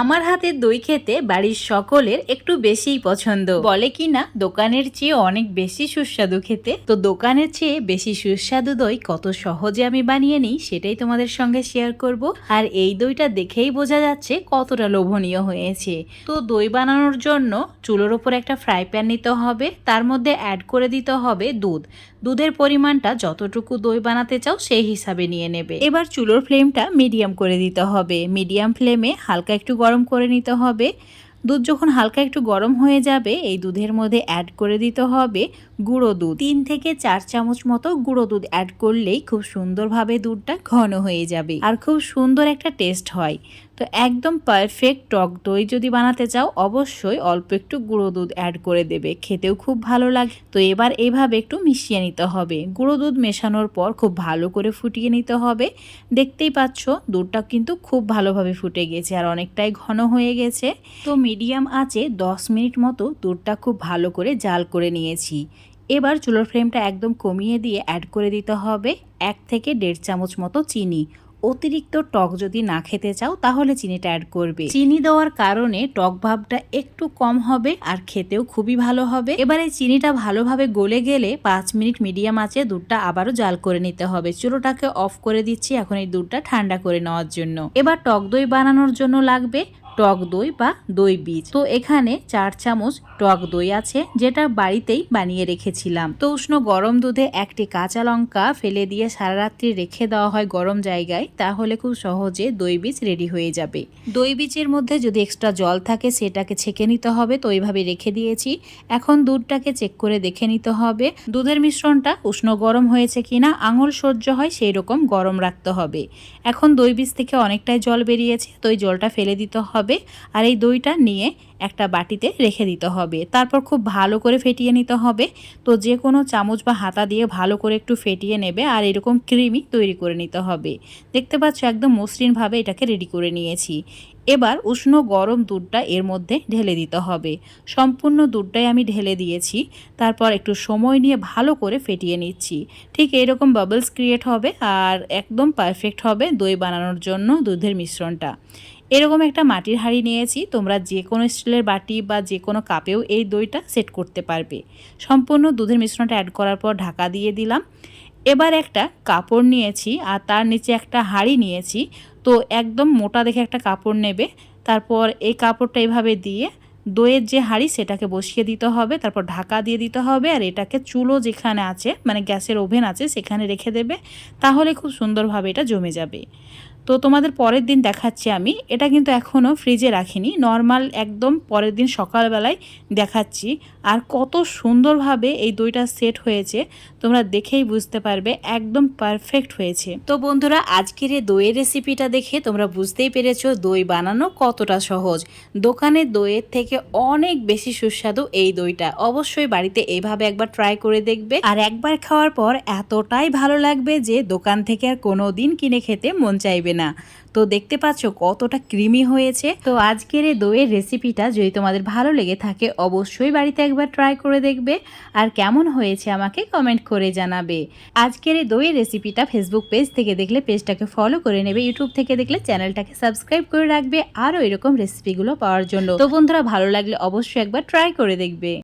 আমার হাতের দই খেতে বাড়ির সকলের একটু বেশিই পছন্দ। বলে কি না দোকানের চেয়ে অনেক বেশি সুস্বাদু খেতে। তো দোকানের চেয়ে বেশি সুস্বাদু দই কত সহজে আমি বানিয়ে নিই, সেটাই তোমাদের সঙ্গে শেয়ার করব। আর এই দইটা দেখেই বোঝা যাচ্ছে কতটা লোভনীয় হয়েছে। তো দই বানানোর জন্য চুলোর ওপর একটা ফ্রাই প্যান নিতে হবে, তার মধ্যে অ্যাড করে দিতে হবে দুধ। দুধের পরিমাণটা যতটুকু দই বানাতে চাও সেই হিসাবে নিয়ে নেবে। এবার চুলোর ফ্লেমটা মিডিয়াম করে দিতে হবে। মিডিয়াম ফ্লেমে হালকা একটু গরম করে নিতে হবে। দুধ যখন হালকা একটু গরম হয়ে যাবে, এই দুধের মধ্যে অ্যাড করে দিতে হবে গুঁড়ো দুধ। তিন থেকে চার চামচ মতো গুঁড়ো দুধ অ্যাড করলেই খুব সুন্দরভাবে দুধটা ঘন হয়ে যাবে আর খুব সুন্দর একটা টেস্ট হয়। তো একদম পারফেক্ট টক দই যদি বানাতে চাও, অবশ্যই অল্প একটু গুঁড়ো দুধ অ্যাড করে দেবে, খেতেও খুব ভালো লাগে। তো এবার এইভাবে একটু মিশিয়ে নিতে হবে। গুঁড়ো দুধ মেশানোর পর খুব ভালো করে ফুটিয়ে নিতে হবে। দেখতেই পাচ্ছ, দুধটা কিন্তু খুব ভালোভাবে ফুটে গেছে আর অনেকটাই ঘন হয়ে গেছে। তো মিডিয়াম আঁচে দশ মিনিট মতো দুধটা খুব ভালো করে জাল করে নিয়েছি। এবার চুলোর ফ্লেমটা একদম কমিয়ে দিয়ে অ্যাড করে দিতে হবে এক থেকে দেড় চামচ মতো চিনি। অতিরিক্ত টক যদি না খেতে চাও তাহলে চিনিটা অ্যাড করবে। চিনি দেওয়ার কারণে টক ভাবটা একটু কম হবে আর খেতেও খুবই ভালো হবে। এবার চিনিটা ভালোভাবে গলে গেলে পাঁচ মিনিট মিডিয়াম আছে দুধটা আবারও জাল করে নিতে হবে। চুলোটাকে অফ করে দিচ্ছি এখন এই দুধটা ঠান্ডা করে নেওয়ার জন্য। এবার টক দই বানানোর জন্য লাগবে। টক দই বা দই বীজ। তো এখানে চার চামচ টক দই আছে, যেটা বাড়িতেই বানিয়ে রেখেছিলাম। তো উষ্ণ গরম দুধে একটি কাঁচা লঙ্কা ফেলে দিয়ে সারা রাত্রি রেখে দেওয়া হয় গরম জায়গায়, তাহলে খুব সহজে দই বীজ রেডি হয়ে যাবে। দই বীজের মধ্যে যদি এক্সট্রা জল থাকে, সেটাকে ছেঁকে নিতে হবে। তো এইভাবে রেখে দিয়েছি। এখন দুধটাকে চেক করে দেখে নিতে হবে, দুধের মিশ্রণটা উষ্ণ গরম হয়েছে কিনা, আঙুল সহ্য হয় সেই রকম গরম রাখতে হবে। এখন দই বীজ থেকে অনেকটাই জল বেরিয়েছে, তো এই জলটা ফেলে দিতে হবে। আর এই দইটা নিয়ে একটা বাটিতে রেখে দিতে হবে। তারপর খুব ভালো করে ফেটিয়ে নিতে হবে। তো যে কোনো চামচ বা হাতা দিয়ে ভালো করে একটু ফেটিয়ে নেবে আর এরকম ক্রিমি তৈরি করে নিতে হবে। দেখতে পাচ্ছ একদম মসৃণভাবে এটাকে রেডি করে নিয়েছি। এবার উষ্ণ গরম দুধটা এর মধ্যে ঢেলে দিতে হবে। সম্পূর্ণ দুধটাই আমি ঢেলে দিয়েছি। তারপর একটু সময় নিয়ে ভালো করে ফেটিয়ে নিচ্ছি। ঠিক এইরকম বাবলস ক্রিয়েট হবে আর একদম পারফেক্ট হবে দই বানানোর জন্য দুধের মিশ্রণটা। এরকম একটা মাটির হাঁড়ি নিয়েছি, তোমরা যে কোনো স্টিলের বাটি বা যে কোনো কাপেও এই দইটা সেট করতে পারবে। সম্পূর্ণ দুধের মিশ্রণটা অ্যাড করার পর ঢাকা দিয়ে দিলাম। এবার একটা কাপড় নিয়েছি আর তার নিচে একটা হাঁড়ি নিয়েছি। তো একদম মোটা দেখে একটা কাপড় নেবে। তারপর এই কাপড়টা এভাবে দিয়ে দইয়ের যে হাঁড়ি সেটাকে বসিয়ে দিতে হবে। তারপর ঢাকা দিয়ে দিতে হবে আর এটাকে চুলো যেখানে আছে মানে গ্যাসের ওভেন আছে, সেখানে রেখে দেবে। তাহলে খুব সুন্দরভাবে এটা জমে যাবে। তো তোমাদের পরের দিন দেখাচ্ছি আমি। এটা কিন্তু এখনও ফ্রিজে রাখিনি। নর্মাল একদম পরের দিন সকালবেলায় দেখাচ্ছি। আর কত সুন্দরভাবে এই দইটা সেট হয়েছে, তোমরা দেখেই বুঝতে পারবে, একদম পারফেক্ট হয়েছে। তো বন্ধুরা, আজকের এই দইয়ের রেসিপিটা দেখে তোমরা বুঝতেই পেরেছ দই বানানো কতটা সহজ। দোকানের দইয়ের থেকে অনেক বেশি সুস্বাদু এই দইটা। অবশ্যই বাড়িতে এইভাবে একবার ট্রাই করে দেখবে। আর একবার খাওয়ার পর এতটাই ভালো লাগবে যে দোকান থেকে আর কোনো দিন কিনে খেতে মন চাইবে না। তো দেখতে পাচ্ছ কতটা ক্রিমি হয়েছে। তো আজকের এই দইয়ের রেসিপিটা যদি তোমাদের ভালো লেগে থাকে, অবশ্যই বাড়িতে একবার ট্রাই করে দেখবে। আর কেমন হয়েছে আমাকে কমেন্ট করে জানাবে। আজকের এই দইয়ের রেসিপিটা ফেসবুক পেজ থেকে দেখলে পেজটাকে ফলো করে নেবে। ইউটিউব থেকে দেখলে চ্যানেলটাকে সাবস্ক্রাইব করে রাখবে। আরও এরকম রেসিপিগুলো পাওয়ার জন্য। তো বন্ধুরা, ভালো লাগলে অবশ্যই একবার ট্রাই করে দেখবে।